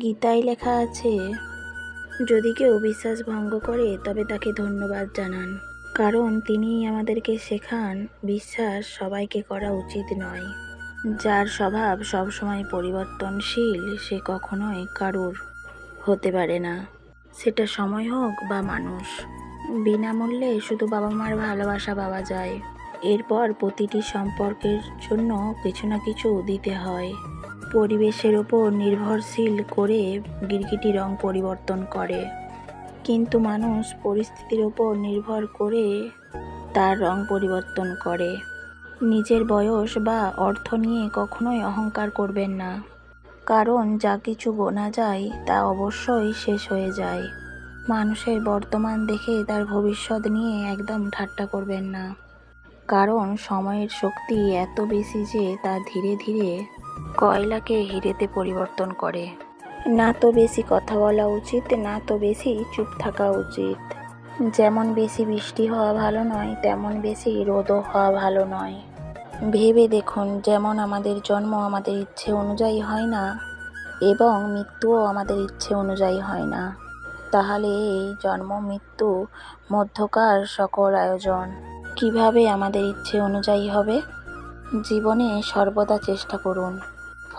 গীতায় লেখা আছে, যদি কেউ বিশ্বাস ভঙ্গ করে, তবে তাকে ধন্যবাদ জানান। কারণ তিনি আমাদেরকে শেখান, বিশ্বাস সবাইকে করা উচিত নয়। যার স্বভাব সবসময় পরিবর্তনশীল, সে কখনোই কারুর হতে পারে না। সেটা সময় হোক বা মানুষ। বিনামূল্যে শুধু বাবা মার ভালোবাসা পাওয়া যায়। এরপর প্রতিটি সম্পর্কের জন্য কিছু না কিছু দিতে হয়। পরিবেশের ওপর নির্ভরশীল করে গিরগিটি রং পরিবর্তন করে। কিন্তু মানুষ পরিস্থিতির ওপর নির্ভর করে তার রং পরিবর্তন করে। নিজের বয়স বা অর্থ নিয়ে কখনোই অহংকার করবেন না। কারণ যা কিছু গোনা যায়, তা অবশ্যই শেষ হয়ে যায়। মানুষের বর্তমান দেখে তার ভবিষ্যৎ নিয়ে একদম ঠাট্টা করবেন না। কারণ সময়ের শক্তি এত বেশি যে তা ধীরে ধীরে কয়লাকে হিরেতে পরিবর্তন করে। না তো বেশি কথা বলা উচিত, না তো বেশি চুপ থাকা উচিত। যেমন বেশি বৃষ্টি হওয়া ভালো নয়, তেমন বেশি রোদও হওয়া ভালো নয়। ভেবে দেখুন, যেমন আমাদের জন্ম আমাদের ইচ্ছে অনুযায়ী হয় না, এবং মৃত্যুও আমাদের ইচ্ছে অনুযায়ী হয় না। তাহলে এই জন্ম, মৃত্যু, মধ্যকার সকল আয়োজন কীভাবে আমাদের ইচ্ছে অনুযায়ী হবে? জীবনে সর্বদা চেষ্টা করুন।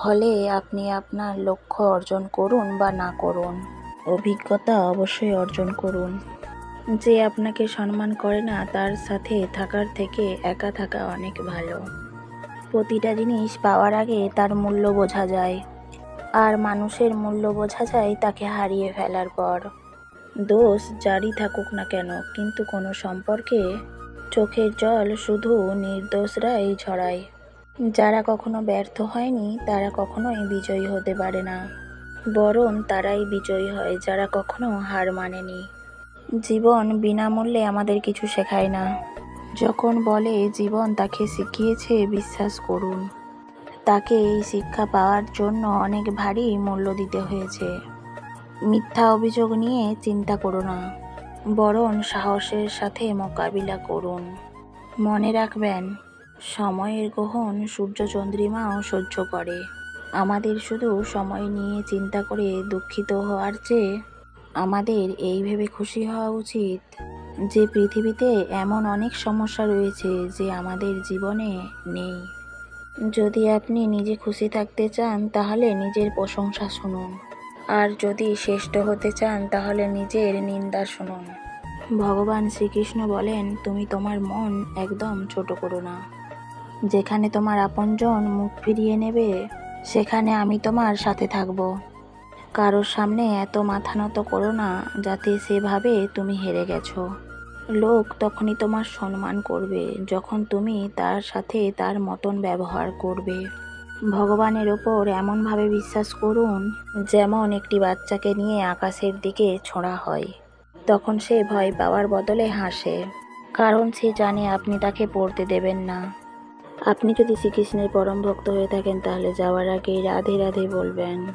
ফলে আপনি আপনার লক্ষ্য অর্জন করুন বা না করুন। অভিজ্ঞতা অবশ্যই অর্জন করুন। যে আপনাকে সম্মান করে না, তার সাথে থাকার থেকে একা থাকা অনেক ভালো। প্রতিটা জিনিস পাওয়ার আগে তার মূল্য বোঝা যায়। আর মানুষের মূল্য বোঝা যায় তাকে হারিয়ে ফেলার পর। দোষ জারি থাকুক না কেন, কিন্তু কোনো সম্পর্কে চোখের জল শুধু নির্দোষরাই ঝরায় যারা কখনো ব্যর্থ হয়নি, তারা কখনোই বিজয়ী হতে পারে না। বরং তারাই বিজয়ী হয়, যারা কখনো হার মানেনি। জীবন বিনামূল্যে আমাদের কিছু শেখায় না। যখন বলে, জীবন তাকে শিখিয়েছে, বিশ্বাস করুন। তাকে এই শিক্ষা পাওয়ার জন্য অনেক ভারী মূল্য দিতে হয়েছে। মিথ্যা অভিযোগ নিয়ে চিন্তা করো না। বরং সাহসের সাথে মোকাবিলা করুন। মনে রাখবেন সময়ের গ্রহণ সূর্য চন্দ্রিমাও সহ্য করে। আমাদের শুধু সময় নিয়ে চিন্তা করে দুঃখিত হওয়ার চেয়ে আমাদের এই ভেবে খুশি হওয়া উচিত যে পৃথিবীতে এমন অনেক সমস্যা রয়েছে যে আমাদের জীবনে নেই। যদি আপনি নিজে খুশি থাকতে চান, তাহলে নিজের প্রশংসা শুনুন। আর যদি শ্রেষ্ঠ হতে চান, তাহলে নিজের নিন্দা শুনুন। ভগবান শ্রীকৃষ্ণ বলেন, তুমি তোমার মন একদম ছোট করো না। যেখানে তোমার আপনজন মুখ ফিরিয়ে নেবে, সেখানে আমি তোমার সাথে থাকব। কারোর সামনে এত মাথা নত করো না, যাতে সেভাবে তুমি হেরে গেছো। লোক তখনই তোমার সম্মান করবে, যখন তুমি তার সাথে তার মতন ব্যবহার করবে। ভগবানের ওপর এমনভাবে বিশ্বাস করুন, যেমন একটি বাচ্চাকে নিয়ে আকাশের দিকে ছোঁড়া হয়। তখন সে ভয় পাওয়ার বদলে হাসে, কারণ সে জানে আপনি তাকে পড়তে দেবেন না। আপনি যদি শ্রীকৃষ্ণের পরম ভক্ত হয়ে থাকেন তাহলে যাওয়ার আগেই রাধে রাধে বলবেন।